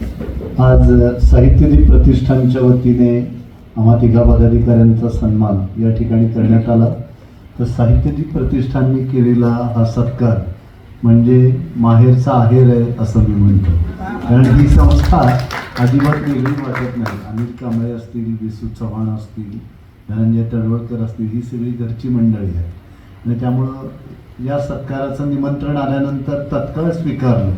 आज साहित्यदीप प्रतिष्ठानच्या वतीने आम्हा तिघा पदाधिकाऱ्यांचा सन्मान या ठिकाणी करण्यात आला. तर साहित्यदीप प्रतिष्ठानने केलेला हा सत्कार म्हणजे माहेरचा आहेर आहे असं मी म्हणतो. कारण ही संस्था अजिबात वेगळी वाटत नाही. अनिल कांबळे असतील विसू चव्हाण असतील धनंजय तळवळकर असतील ही सगळी घरची मंडळी आहे आणि त्यामुळं या सत्काराचं निमंत्रण आल्यानंतर तत्काळ स्वीकारलं.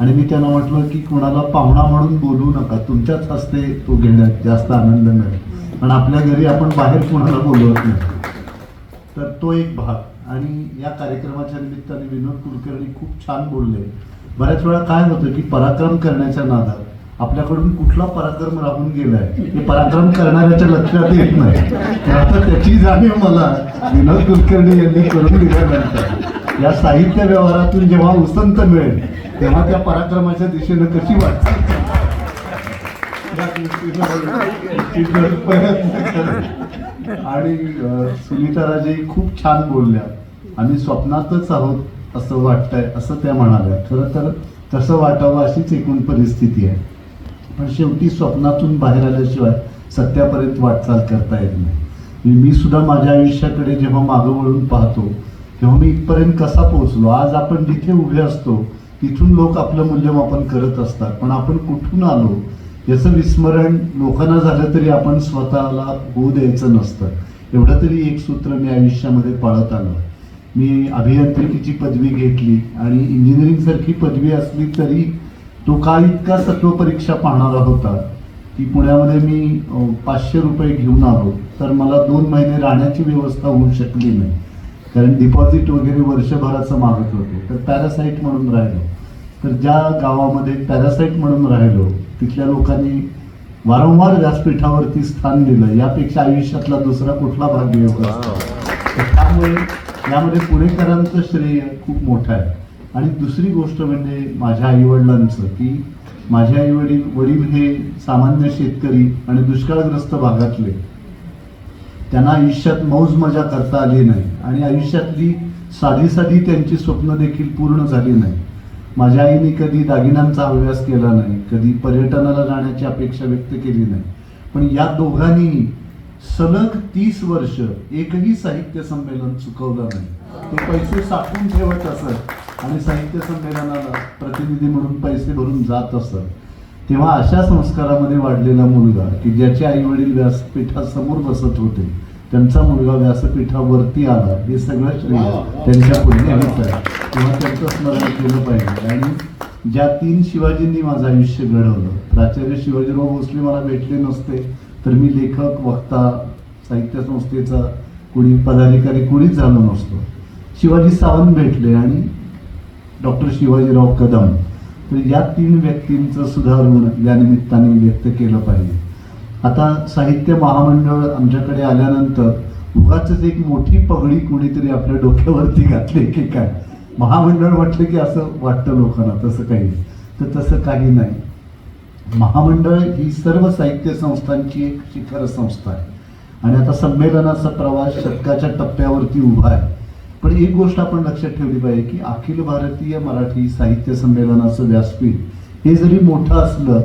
आणि मी त्यांना म्हटलं की कोणाला पाहुणा म्हणून बोलू नका. तुमच्याच हस्ते तो घेण्यात जास्त आनंद मिळेल. पण आपल्या घरी आपण बाहेर कोणाला बोलवत नाही. तर तो एक भाग. आणि या कार्यक्रमाच्या निमित्ताने विनोद कुलकर्णी खूप छान बोलले. बऱ्याच वेळा काय होतं की पराक्रम करण्याच्या नादात आपल्याकडून कुठला पराक्रम राहून गेलाय हे पराक्रम करणाऱ्याच्या लक्षात येत नाही. आता त्याची जाणीव मला विनोद कुलकर्णी यांनी करून दिल्यानंतर. या साहित्य व्यवहारातून जेव्हा उसंत मिळेल तेव्हा त्या पराक्रमाच्या दिशेनं कशी वाटते? आणि सुनीता राजे खूप छान बोलल्या. आम्ही स्वप्नातच आहोत असं वाटतंय असं त्या म्हणाल्या. खरं तर तसं वाटावं अशीच एकूण परिस्थिती आहे. पण शेवटी स्वप्नातून बाहेर आल्याशिवाय सत्यापर्यंत वाटचाल करता येत नाही. मी सुद्धा माझ्या आयुष्याकडे जेव्हा मागं वळून पाहतो तेव्हा मी इथपर्यंत कसा पोहोचलो? आज आपण जिथे उभे असतो तिथून लोक आपलं मूल्यमापन करत असतात. पण आपण कुठून आलो? याचं विस्मरण लोकांना झालं तरी आपण स्वतःला होऊ द्यायचं नसतं. एवढं तरी एक सूत्र मी आयुष्यामध्ये पाळत आलो. मी अभियांत्रिकीची पदवी घेतली आणि इंजिनिअरिंगसारखी पदवी असली तरी तो काळ इतका सत्व परीक्षा पाहणारा होता की पुण्यामध्ये मी पाचशे रुपये घेऊन आलो. तर मला दोन महिने राहण्याची व्यवस्था होऊ शकली नाही. कारण डिपॉझिट वगैरे वर्षभराचं मागत होते. तर पॅरासाईट म्हणून राहिलो. तर ज्या गावामध्ये पॅरासाईट म्हणून राहिलो तिथल्या लोकांनी वारंवार व्यासपीठावरती स्थान दिलं. यापेक्षा आयुष्यातला दुसरा कुठला भाग योग असतो तर त्यामुळे यामध्ये पुणेकरांचं श्रेय खूप मोठं आहे. आणि दुसरी गोष्ट म्हणजे माझ्या आईवडिलांचं की माझे आईवडील वडील हे सामान्य शेतकरी आणि दुष्काळग्रस्त भागातले. त्यांना आयुष्यात मौज मजा करता आली नाही. आणि आयुष्यातली साधी साधी त्यांची स्वप्न देखील पूर्ण झाली नाही. माझ्या आईने कधी दागिन्यांचा अभ्यास केला नाही कधी पर्यटनाला जाण्याची अपेक्षा व्यक्त केली नाही. पण या दोघांनीही सलग तीस वर्ष एकही साहित्य संमेलन चुकवलं नाही. ते पैसे साठवून ठेवत असत आणि साहित्य संमेलनाला प्रतिनिधी म्हणून पैसे भरून जात असत. तेव्हा अशा संस्कारामध्ये वाढलेला मुलगा की ज्याचे आई वडील व्यासपीठासमोर बसत होते त्यांचा मुलगा व्यासपीठावरती आला हे सगळं श्रेय त्यांच्या पुण्यालाच आहे. तेव्हा त्यांचं स्मरण केलं पाहिजे. आणि ज्या तीन शिवाजींनी माझं आयुष्य घडवलं प्राचार्य शिवाजीराव भोसले मला भेटले नसते तर मी लेखक वक्ता साहित्य संस्थेचा कुणी पदाधिकारी कुणीच झालो नसतो. शिवाजी सावंत भेटले आणि डॉक्टर शिवाजीराव कदम तर या तीन व्यक्तींचं सुधारून या निमित्ताने व्यक्त केलं पाहिजे. आता साहित्य महामंडळ आमच्याकडे आल्यानंतर उगाच एक मोठी पगडी कुणीतरी आपल्या डोक्यावरती घातली की काय? महामंडळ म्हटलं की असं वाटतं लोकांना तसं काही तर तसं काही नाही. महामंडळ ही सर्व साहित्य संस्थांची एक शिखर संस्था आहे. आणि आता संमेलनाचा प्रवास शतकाच्या टप्प्यावरती उभा आहे. पण एक गोष्ट आपण लक्षात ठेवली पाहिजे की अखिल भारतीय मराठी साहित्य संमेलनाचं व्यासपीठ हे जरी मोठं असलं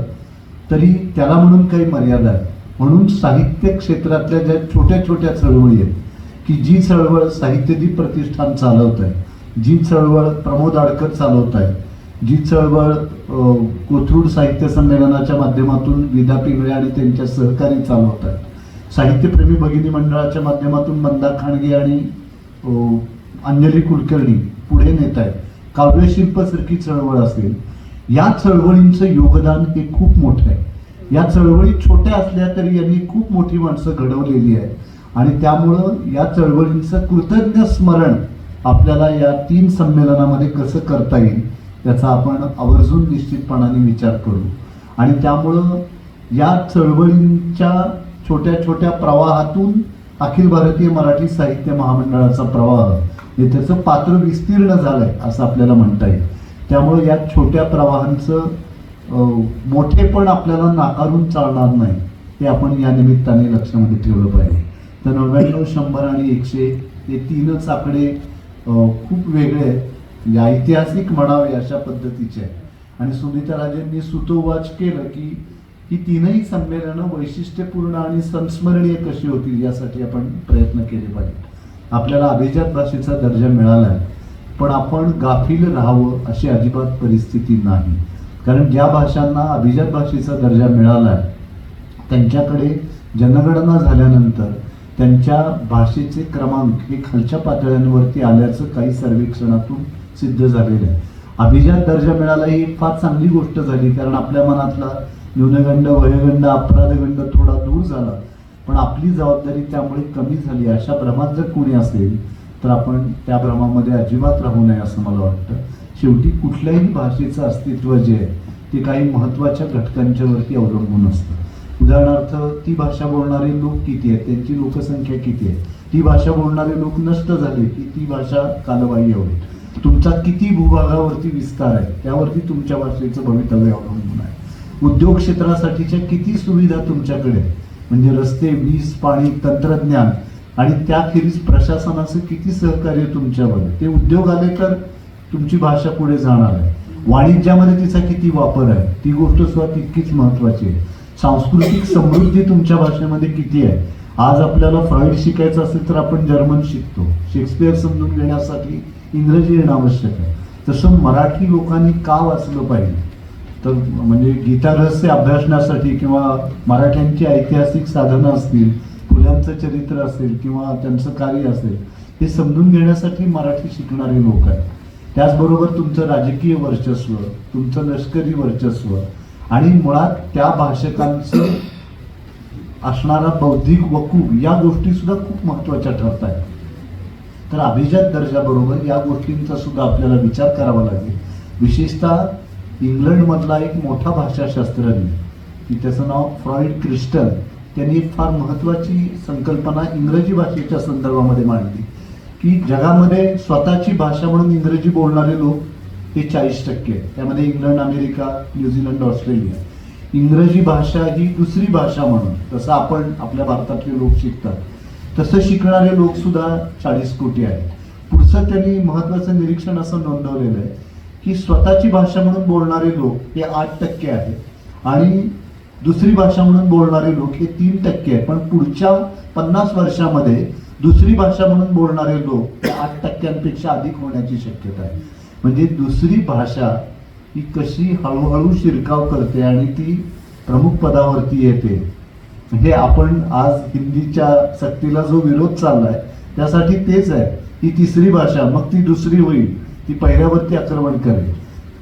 तरी त्याला म्हणून काही मर्यादा आहे म्हणून साहित्य क्षेत्रातल्या ज्या छोट्या छोट्या चळवळी आहेत की जी चळवळ साहित्यदीप प्रतिष्ठान चालवत आहे जी चळवळ प्रमोद आडकर चालवत आहे जी चळवळ कोथरूड साहित्य संमेलनाच्या माध्यमातून विदा पिंगळे आणि त्यांच्या सहकारी चालवत आहेत साहित्यप्रेमी भगिनी मंडळाच्या माध्यमातून मंदा खांडगे आणि अंजली कुलकर्णी पुढे नेत आहेत. काव्यशिल्पसारखी चळवळ असेल. या चळवळींचं योगदान हे खूप मोठं आहे. या चळवळी छोट्या असल्या तरी यांनी खूप मोठी माणसं घडवलेली आहेत. आणि त्यामुळं या चळवळींचं कृतज्ञ स्मरण आपल्याला या तीन संमेलनामध्ये कसं करता येईल याचा आपण आवर्जून निश्चितपणाने विचार करू. आणि त्यामुळं या चळवळींच्या छोट्या छोट्या प्रवाहातून अखिल भारतीय मराठी साहित्य महामंडळाचा प्रवाह हे त्याचं पात्र विस्तीर्ण झालं आहे असं आपल्याला म्हणता येईल. त्यामुळे या छोट्या प्रवाहांचं मोठेपण आपल्याला नाकारून चालणार नाही हे आपण या निमित्ताने लक्षामध्ये ठेवलं पाहिजे. तर नव्याण्णव शंभर आणि एकशे हे तीनच आकडे खूप वेगळे आहेत. म्हणजे ऐतिहासिक म्हणावे अशा पद्धतीचे आहे आणि सुनीता राजेंनी सुतोवाच केलं की ही तीनही संमेलनं वैशिष्ट्यपूर्ण आणि संस्मरणीय कशी होतील यासाठी आपण प्रयत्न केले पाहिजे आपल्याला अभिजात भाषेचा दर्जा मिळाला आहे पण आपण गाफील राहावं अशी अजिबात परिस्थिती नाही. कारण ज्या भाषांना अभिजात भाषेचा दर्जा मिळाला आहे त्यांच्याकडे जनगणना झाल्यानंतर त्यांच्या भाषेचे क्रमांक हे खालच्या पातळ्यांवरती आल्याचं काही सर्वेक्षणातून सिद्ध झालेलं आहे. अभिजात दर्जा मिळाला ही फार चांगली गोष्ट झाली कारण आपल्या मनातला न्यूनगंड वयगंड अपराधगंड थोडा दूर झाला. पण आपली जबाबदारी त्यामुळे कमी झाली अशा भ्रमात जर कोणी असेल तर आपण त्या भ्रमामध्ये अजिबात राहू नये असं मला वाटतं. शेवटी कुठल्याही भाषेचं अस्तित्व जे आहे ते काही महत्त्वाच्या घटकांच्या वरती अवलंबून असतं. उदाहरणार्थ ती भाषा बोलणारे लोक किती आहेत? त्यांची लोकसंख्या किती आहे? ती भाषा बोलणारे लोक नष्ट झाले की ती भाषा कालबाह्य होईल. तुमचा किती भूभागावरती विस्तार आहे त्यावरती तुमच्या भाषेचं भवितव्य अवलंबून आहे. उद्योग क्षेत्रासाठीच्या किती सुविधा तुमच्याकडे आहेत? म्हणजे रस्ते वीज पाणी तंत्रज्ञान आणि त्याखेरीज प्रशासनाचं किती सहकार्य तुमच्यामध्ये? ते उद्योग आले तर तुमची भाषा पुढे जाणार आहे. वाणिज्यामध्ये तिचा किती वापर आहे? ती गोष्ट सुद्धा तितकीच महत्वाची आहे. सांस्कृतिक समृद्धी तुमच्या भाषेमध्ये किती आहे? आज आपल्याला फ्रॉइड शिकायचं असेल तर आपण जर्मन शिकतो. शेक्सपियर समजून घेण्यासाठी इंग्रजी येणं आवश्यक आहे. तसं मराठी लोकांनी का वाचलं पाहिजे? तर म्हणजे गीतारहस्य अभ्यासण्यासाठी किंवा मराठ्यांची ऐतिहासिक साधनं असतील फुल्यांचं चरित्र असेल किंवा त्यांचं कार्य असेल हे समजून घेण्यासाठी मराठी शिकणारे लोक आहेत. त्याचबरोबर तुमचं राजकीय वर्चस्व तुमचं लष्करी वर्चस्व आणि मुळात त्या भाषकांचं असणारा बौद्धिक वकूब या गोष्टी सुद्धा खूप महत्त्वाच्या ठरत आहेत तर अभिजात दर्जाबरोबर या गोष्टींचा सुद्धा आपल्याला विचार करावा लागेल. विशेषतः इंग्लंडमधला एक मोठा भाषाशास्त्रज्ञ की त्याचं नाव फ्रॉइड क्रिस्टल त्यांनी एक फार महत्त्वाची संकल्पना इंग्रजी भाषेच्या संदर्भामध्ये मांडली की जगामध्ये स्वतःची भाषा म्हणून इंग्रजी बोलणारे लोक हे चाळीस टक्के आहेत. त्यामध्ये इंग्लंड अमेरिका न्यूझीलंड ऑस्ट्रेलिया इंग्रजी भाषा ही दुसरी भाषा म्हणून जसं आपण आपल्या भारतातले लोक शिकतात तसं शिकणारे लोकसुद्धा चाळीस कोटी आहेत पुढचं त्यांनी महत्त्वाचं निरीक्षण असं नोंदवलेलं आहे की स्वतःची भाषा म्हणून बोलणारे लोक हे आठ टक्के आहेत. आणि दुसरी भाषा म्हणून बोलणारे लोक हे तीन टक्के आहे पण पुढच्या पन्नास वर्षामध्ये दुसरी भाषा म्हणून बोलणारे लोक हे आठ टक्क्यांपेक्षा अधिक होण्याची शक्यता आहे. म्हणजे दुसरी भाषा ही कशी हळूहळू शिरकाव करते आणि ती प्रमुख पदावरती येते हे आपण आज हिंदीच्या सक्तीला जो विरोध चाललाय त्यासाठी तेच आहे. ही तिसरी भाषा मग ती दुसरी होईल. ती पहिल्यावरती आक्रमण करेल.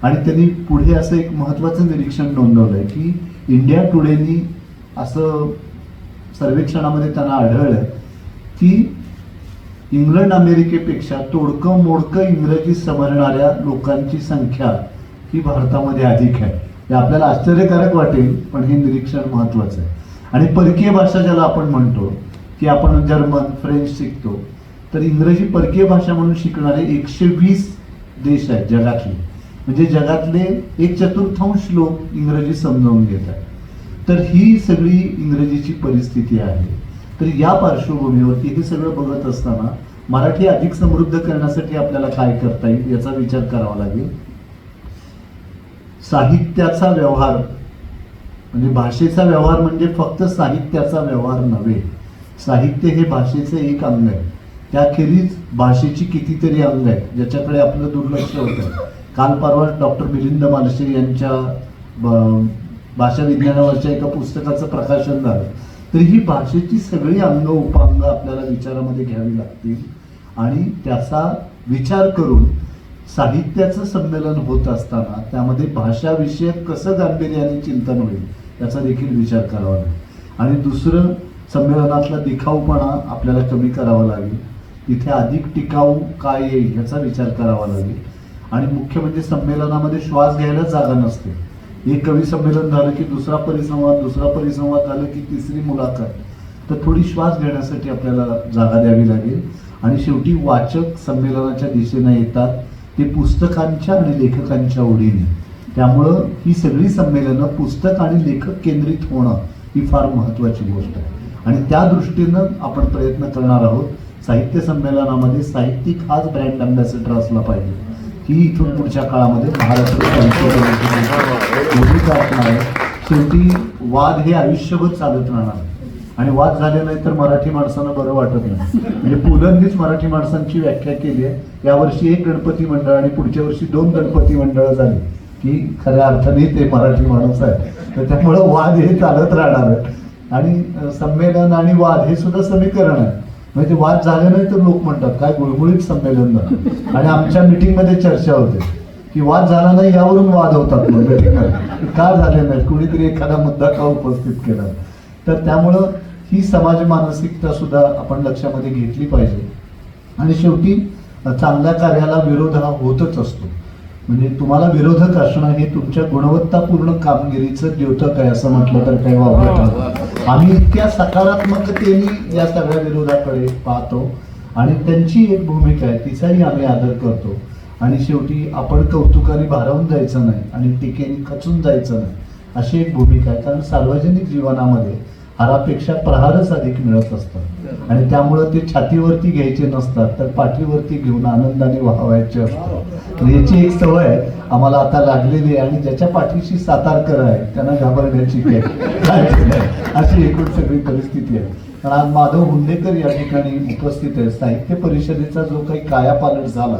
आणि त्यांनी पुढे असं एक महत्त्वाचं निरीक्षण नोंदवलं आहे की इंडिया टुडेनी असं सर्वेक्षणामध्ये त्यांना आढळलं की इंग्लंड अमेरिकेपेक्षा तोडकं मोडकं इंग्रजी समजणाऱ्या लोकांची संख्या ही भारतामध्ये अधिक आहे. हे आपल्याला आश्चर्यकारक वाटेल पण हे निरीक्षण महत्त्वाचं आहे. आणि परकीय भाषा ज्याला आपण म्हणतो की आपण जर्मन फ्रेंच शिकतो तर इंग्रजी परकीय भाषा म्हणून शिकणारे एकशे वीस देश आहेत जगातले. म्हणजे जगातले एक चतुर्थांश लोक इंग्रजी समजावून घेतात. तर ही सगळी इंग्रजीची परिस्थिती आहे. तर या पार्श्वभूमीवरती हे सगळं बघत असताना मराठी अधिक समृद्ध करण्यासाठी आपल्याला काय करता येईल याचा विचार करावा लागेल. साहित्याचा व्यवहार म्हणजे भाषेचा व्यवहार म्हणजे फक्त साहित्याचा व्यवहार नव्हे. साहित्य हे भाषेचे एक अंग आहे. त्याखेरीज भाषेची कितीतरी अंग आहेत ज्याच्याकडे आपलं दुर्लक्ष होतं. काल परवा डॉक्टर मिलिंद मालशे यांच्या भाषा विज्ञानावरच्या एका पुस्तकाचं प्रकाशन झालं. तर ही भाषेची सगळी अंग उपांग आपल्याला विचारामध्ये घ्यावी लागतील. आणि त्याचा विचार करून साहित्याचं संमेलन होत असताना त्यामध्ये भाषाविषयक कसं गांभीर्याने चिंतन होईल याचा देखील विचार करावा लागेल. आणि दुसरं संमेलनातला दिखाऊपणा आपल्याला कमी करावा लागेल. तिथे अधिक टिकाऊ काय येईल याचा विचार करावा लागेल. आणि मुख्य म्हणजे संमेलनामध्ये श्वास घ्यायला जागा नसते. एक कवी संमेलन झालं की दुसरा परिसंवाद दुसरा परिसंवाद झालं की तिसरी मुलाखत. तर थोडी श्वास घेण्यासाठी आपल्याला जागा द्यावी लागेल. आणि शेवटी वाचक संमेलनाच्या दिशेने येतात. ते पुस्तकांच्या आणि लेखकांच्या ओढीने. त्यामुळं ही सगळी संमेलनं पुस्तक आणि लेखक केंद्रित होणं ही फार महत्त्वाची गोष्ट आहे. आणि त्या दृष्टीनं आपण प्रयत्न करणार आहोत. साहित्य संमेलनामध्ये साहित्यिक हाच ब्रँड अँबॅसेडर असला पाहिजे. ही इथून पुढच्या काळामध्ये महाराष्ट्र संसदेमध्ये शेवटी वाद हे आयुष्यभर चालत राहणार आणि वाद झाले नाही तर मराठी माणसांना बरं वाटत नाही. म्हणजे पुलंनीच मराठी माणसांची व्याख्या केली आहे. यावर्षी एक गणपती मंडळ आणि पुढच्या वर्षी दोन गणपती मंडळ झाली. की खऱ्या अर्थाने ते मराठी माणूस आहे तर त्यामुळं वाद हे चालत राहणार आहे. आणि संमेलन आणि वाद हे सुद्धा समीकरण आहे. म्हणजे वाद झाले नाही तर लोक म्हणतात काय गुळगुळीत संमेलन झालं आणि आमच्या मिटिंगमध्ये चर्चा होते की वाद झाला नाही यावरून वाद होतात मग का झाले नाही कुणीतरी एखादा मुद्दा का उपस्थित केला? तर त्यामुळं ही समाज मानसिकता सुद्धा आपण लक्षामध्ये घेतली पाहिजे. आणि शेवटी चांगल्या कार्याला विरोध हा होतच असतो. म्हणजे तुम्हाला विरोधक असणं हे तुमच्या गुणवत्तापूर्ण कामगिरीचं द्योतक आहे असं म्हटलं तर काही वावगं ठरत. आम्ही इतक्या सकारात्मकतेने या सगळ्या विरोधाकडे पाहतो आणि त्यांची एक भूमिका आहे तिचाही आम्ही आदर करतो. आणि शेवटी आपण कौतुकाने भारावून जायचं नाही आणि टीकेने खचून जायचं नाही अशी एक भूमिका आहे. कारण सार्वजनिक जीवनामध्ये हारापेक्षा प्रहारच अधिक मिळत असतात आणि त्यामुळं ते छातीवरती घ्यायचे नसतात तर पाठीवरती घेऊन आनंदाने वाहवायचे असतात याची एक सवय आहे आम्हाला आता लागलेली आहे आणि ज्याच्या पाठीशी सातारकर आहे त्यांना घाबरण्याची काय अशी एकूण सगळी परिस्थिती आहे. पण आज माधव हुंडेकर या ठिकाणी उपस्थित आहे साहित्य परिषदेचा जो काही कायापालट झाला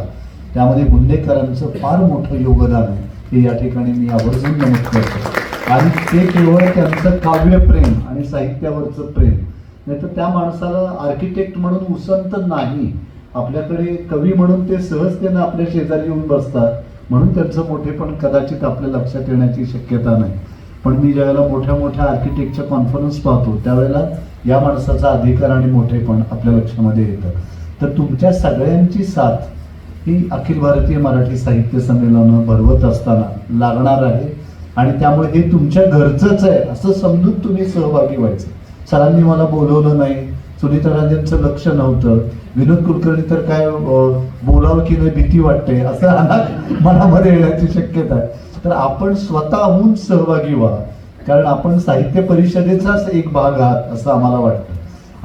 त्यामध्ये हुंडेकरांचं फार मोठं योगदान आहे. हे या ठिकाणी मी आवर्जून नमूद करतो. आणि ते केवळ त्यांचं काव्यप्रेम आणि साहित्यावरचं प्रेम. नाही तर त्या माणसाला आर्किटेक्ट म्हणून उसंत नाही. आपल्याकडे कवी म्हणून ते सहजतेनं आपल्या शेजारी येऊन बसतात. म्हणून त्यांचं मोठेपण कदाचित आपल्या लक्षात येण्याची शक्यता नाही. पण मी ज्यावेळेला मोठ्या मोठ्या आर्किटेक्टच्या कॉन्फरन्स पाहतो त्यावेळेला या माणसाचा अधिकार आणि मोठेपण आपल्या लक्षामध्ये येतं. तर तुमच्या सगळ्यांची साथ ही अखिल भारतीय मराठी साहित्य संमेलनं भरवत असताना लागणार आहे. आणि त्यामुळे हे तुमच्या घरचंच आहे. असं समजून तुम्ही सहभागी व्हायचं. सरांनी मला बोलवलं नाही. सुनीता राजेंचं लक्ष नव्हतं. विनोद कुलकर्णी तर काय बोलावं की नाही भीती वाटते. असं मनामध्ये येण्याची शक्यता आहे. तर आपण स्वतःहून सहभागी व्हा. कारण आपण साहित्य परिषदेचाच एक भाग आहात असं आम्हाला वाटतं.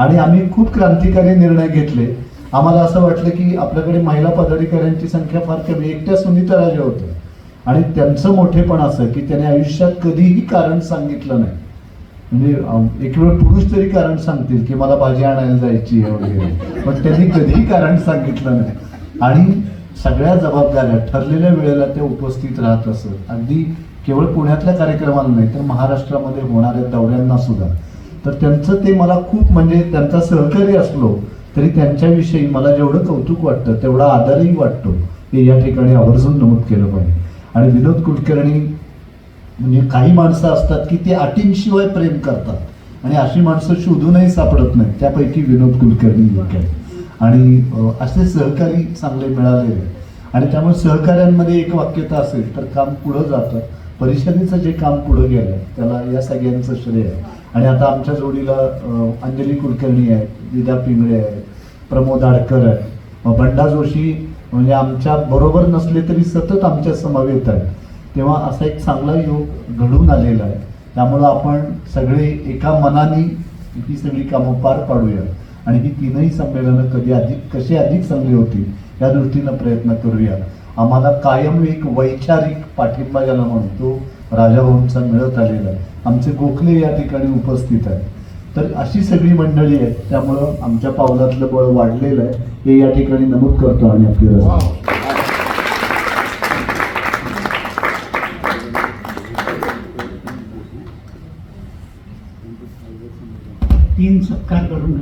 आणि आम्ही खूप क्रांतिकारी निर्णय घेतले. आम्हाला असं वाटलं की आपल्याकडे महिला पदाधिकाऱ्यांची संख्या फार कमी एकट्या सुनीता राजे होत्या आणि त्यांचं मोठेपण असं की त्याने आयुष्यात कधीही कारण सांगितलं नाही. म्हणजे एक वेळ पुरुष तरी कारण सांगतील की मला भाजी आणायला जायची वगैरे. पण त्यांनी कधीही कारण सांगितलं नाही. आणि सगळ्या जबाबदाऱ्या ठरलेल्या वेळेला ते उपस्थित राहत असत. अगदी केवळ पुण्यातल्या कार्यक्रमाला नाही तर महाराष्ट्रामध्ये होणाऱ्या दौऱ्यांना सुद्धा. तर त्यांचं ते मला खूप म्हणजे त्यांचा सहकारी असलो तरी त्यांच्याविषयी मला जेवढं कौतुक वाटतं तेवढा आदरही वाटतो. हे या ठिकाणी आवर्जून नमूद केलं पाहिजे. आणि विनोद कुलकर्णी म्हणजे काही माणसं असतात की ते अटींशिवाय प्रेम करतात. आणि अशी माणसं शोधूनही सापडत नाही त्यापैकी विनोद कुलकर्णी एक आहे. आणि असे सहकारी चांगले मिळालेले आहेत. आणि त्यामुळे सहकार्यांमध्ये एक वाक्यता असेल तर काम पुढं जातं. परिषदेचं जे काम पुढं गेलं त्याला या सगळ्यांचं श्रेय आहे. आणि आता आमच्या जोडीला अंजली कुलकर्णी आहेत विद्या पिंगळे आहेत प्रमोद आडकर आहेत. भंडा बंडा जोशी म्हणजे आमच्या बरोबर नसले तरी सतत आमच्या समवेत आहेत. तेव्हा असा एक चांगला योग घडून आलेला आहे. त्यामुळं आपण सगळे एका मनाने ही सगळी कामं पार पाडूया. आणि ही तीनही संमेलनं कधी अधिक कशी अधिक चांगली होतील या दृष्टीनं प्रयत्न करूया. आम्हाला कायम एक वैचारिक पाठिंबा ज्याला म्हणतो राजाभाऊंचा मिळत आलेला आहे. आमचे गोखले या ठिकाणी उपस्थित आहेत. तर अशी सगळी मंडळी आहेत त्यामुळं आमच्या पावलातलं बळ वाढलेलं आहे. हे या ठिकाणी नमूद करतो आणि आपली रजा तीन सत्कार करून